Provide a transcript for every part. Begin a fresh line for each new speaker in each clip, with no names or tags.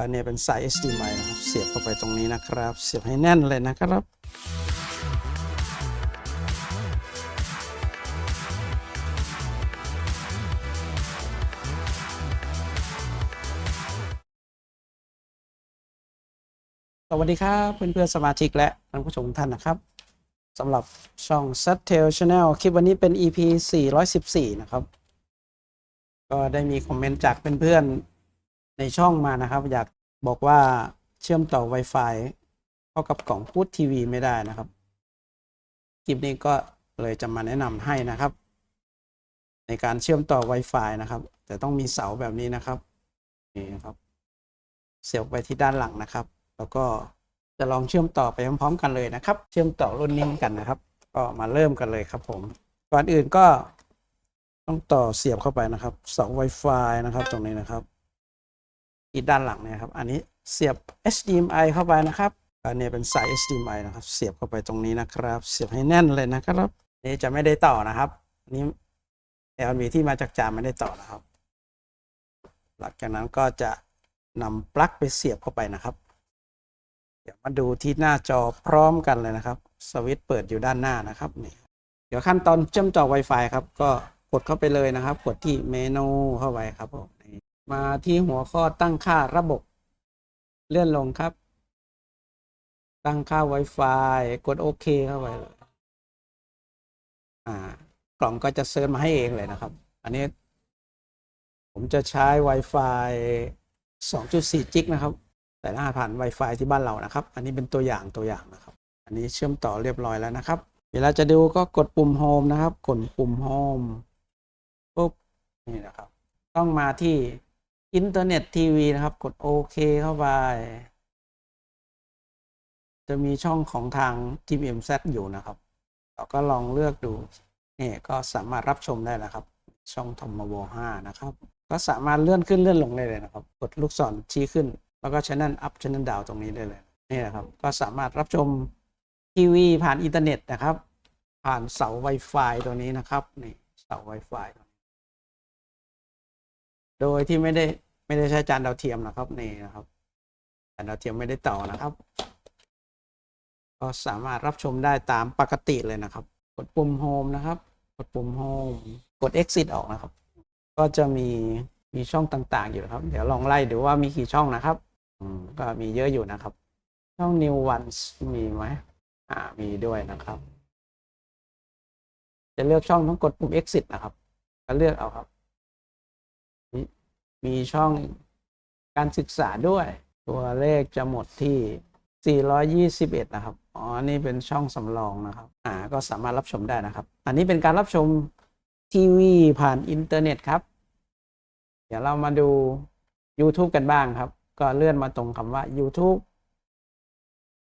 อันนี้เป็นสาย HDMI นะครับ เสียบเข้าไปตรงนี้นะครับ เสียบให้แน่นเลยนะครับสวัสดีครับเพื่อนๆสมาชิกและท่านผู้ชมท่านนะครับสำหรับช่อง s a t t ail Channel คลิปวันนี้เป็น EP 414 นะครับ ก็ได้มีคอมเมนต์จากเพื่อนๆ ในช่องมานะครับ อยากบอกว่าเชื่อมต่อ Wi-Fi เข้ากับกล่องพูดทีวีไม่ได้นะครับคลิปนี้ก็เลยจะมาแนะนำให้นะครับ ในการเชื่อมต่อ Wi-Fi นะครับ แต่ต้องมีเสาแบบนี้นะครับนี่นะครับเสียบไปที่ด้านหลังนะครับ แล้วก็จะลองเชื่อมต่อไปพร้อมๆกันเลยนะครับ เชื่อมต่อรุ่นนี้กันนะครับ ก็มาเริ่มกันเลยครับ ผมก่อนอื่นก็ต้องต่อเสียบเข้าไปนะครับเสา Wi-Fi นะครับ ตรงนี้นะครับ อีกด้านหลังเนี่ยครับ อันนี้เสียบ HDMI เข้าไปนะครับอันนี้เป็นสาย HDMI นะครับ เสียบเข้าไปตรงนี้นะครับ เสียบให้แน่นเลยนะครับ นี่จะไม่ได้ต่อนะครับอันนี้ LV ที่มาจากจานไม่ได้ต่อนะครับ หลังจากนั้นก็จะนำปลั๊กไปเสียบเข้าไปนะครับ เดี๋ยวมาดูที่หน้าจอพร้อมกันเลยนะครับ สวิตช์เปิดอยู่ด้านหน้านะครับนี่เดี๋ยวขั้นตอนเชื่อมต่อ Wi-Fi ครับ ก็กดเข้าไปเลยนะครับ กดที่เมนูเข้าไปครับผม มาที่หัวข้อตั้งค่าระบบ เลื่อนลงครับ ตั้งค่า Wi-Fi กดโอเคเข้าไปเลยอ่ากล่องก็จะเซิร์ชมาให้เองเลยนะครับ อันนี้ ผมจะใช้ Wi-Fi 2.4 จิกนะครับ แต่รหัสผ่าน Wi-Fi ที่บ้านเรานะครับ อันนี้เป็นตัวอย่างตัวอย่างนะครับ อันนี้เชื่อมต่อเรียบร้อยแล้วนะครับ เวลาจะดูก็กดปุ่ม Home นะครับ กดปุ่ม Home ปุ๊บนี่นะครับ ต้องมาที่ อินเทอร์เน็ตทีวีนะครับ กดโอเคเข้าไป จะมีช่องของทาง GMZ อยู่นะครับ เราก็ลองเลือกดูนี่ก็สามารถรับชมได้นะครับ ช่องทอมโว5นะครับ ก็สามารถเลื่อนขึ้นเลื่อนลงได้เลยนะครับ กดลูกศรชี้ขึ้น แล้วก็ channel up channel down ตรงนี้ได้เลยนี่นะครับ ก็สามารถรับชมทีวีผ่านอินเทอร์เน็ตนะครับ ผ่านเสา Wi-Fi ตัวนี้นะครับนี่เสา Wi-Fi ตัว โดยที่ไม่ได้ไม่ได้ใช้จานดาวเทียมนะครับนี่นะครับจานดาวเทียมไม่ได้ต่อนะครับ ก็สามารถรับชมได้ตามปกติเลยนะครับ กดปุ่ม Home นะครับ กดปุ่ม Home กด Exit ออกนะครับ ก็จะมีมีช่องต่างๆอยู่นะครับ เดี๋ยวลองไล่ดูว่ามีกี่ช่องนะครับอืมก็มีเยอะอยู่นะครับ ช่อง New Ones มีไหมอ่ามีด้วยนะครับ จะเลือกช่องต้องกดปุ่ม Exit นะครับ ก็เลือกเอาครับ มีช่องการศึกษาด้วย ตัวเลขจะหมดที่ 421 นะครับ อ๋อ นี่เป็นช่องสำรองนะครับ อ่า ก็สามารถรับชมได้นะครับ อันนี้เป็นการรับชมทีวีผ่านอินเทอร์เน็ตครับ เดี๋ยวเรามาดู YouTube กันบ้างครับ ก็เลื่อนมาตรงคำว่า YouTube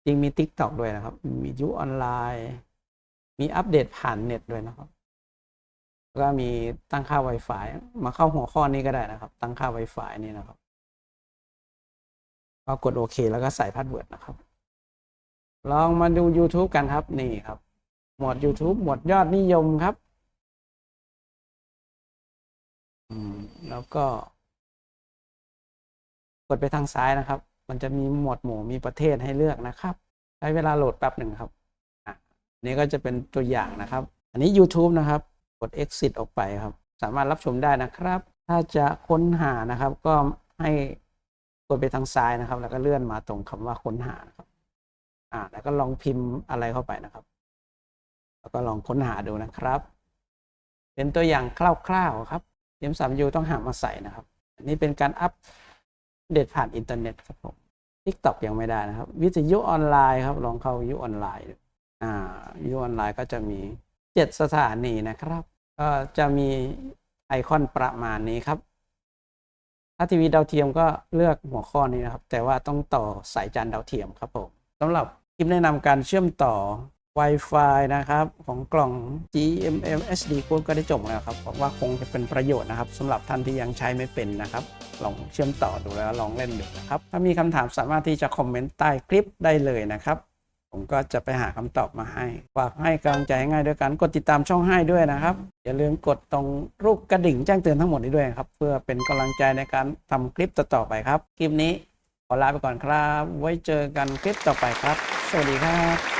จริงมี TikTok ด้วยนะครับ มียูออนไลน์ มีอัปเดตผ่านเน็ตด้วยนะครับ ก็มีตั้งค่า Wi-Fi มาเข้าหัวข้อนี้ก็ได้นะครับ ตั้งค่า Wi-Fi นี่นะครับก็กดโอเค แล้วก็ใส่พาสเวิร์ดนะครับ ลองมาดู YouTube กันครับนี่ครับ หมวด YouTube หมวดยอดนิยมครับอืมแล้วก็ กดไปทางซ้ายนะครับ มันจะมีหมวดหมู่มีประเทศให้เลือกนะครับ ใช้เวลาโหลดแป๊บหนึ่งครับ อะนนี้ก็จะเป็นตัวอย่างนะครับ อันนี้ YouTube นะครับ กด exit ออกไปครับ สามารถรับชมได้นะครับ ถ้าจะค้นหานะครับ ก็ให้กดไปทางซ้ายนะครับ แล้วก็เลื่อนมาตรงคำว่าค้นหานครับอ่าแล้วก็ลองพิมพ์อะไรเข้าไปนะครับ แล้วก็ลองค้นหาดูนะครับ เป็นตัวอย่างคร่าวๆครับเอ็มสามยูต้องหามาใส่นะครับอันนี้เป็นการอัปเดตผ่านอินเทอร์เน็ตครับผม TikTok ยังไม่ได้นะครับ วิทยุออนไลน์ครับลองเข้าวิทยุออนไลน์อ่าวิทยุออนไลน์ก็จะมีเจ็ดสถานีนะครับ ก็จะมีไอคอนประมาณนี้ครับ ถ้าทีวีดาวเทียมก็เลือกหัวข้อนี้นะครับ แต่ว่าต้องต่อสายจานดาวเทียมครับผมสำหรับคลิปแนะนำการเชื่อมต่อ Wi-Fi นะครับ ของกล่อง GMM SD Code ก็ได้จบแล้วครับผมว่าคงจะเป็นประโยชน์นะครับสำหรับท่านที่ยังใช้ไม่เป็นนะครับ ลองเชื่อมต่อดูแล้วลองเล่นดูนะครับ ถ้ามีคำถามสามารถที่จะคอมเมนต์ใต้คลิปได้เลยนะครับ ผมก็จะไปหาคำตอบมาให้ ฝากให้กำลังใจง่ายด้วยกัน กดติดตามช่องให้ด้วยนะครับ อย่าลืมกดตรงรูปกระดิ่งแจ้งเตือนทั้งหมดนี้ด้วยครับ เพื่อเป็นกำลังใจในการทำคลิปต่อๆไปครับ คลิปนี้ขอลาไปก่อนครับ ไว้เจอกันคลิปต่อไปครับ สวัสดีครับ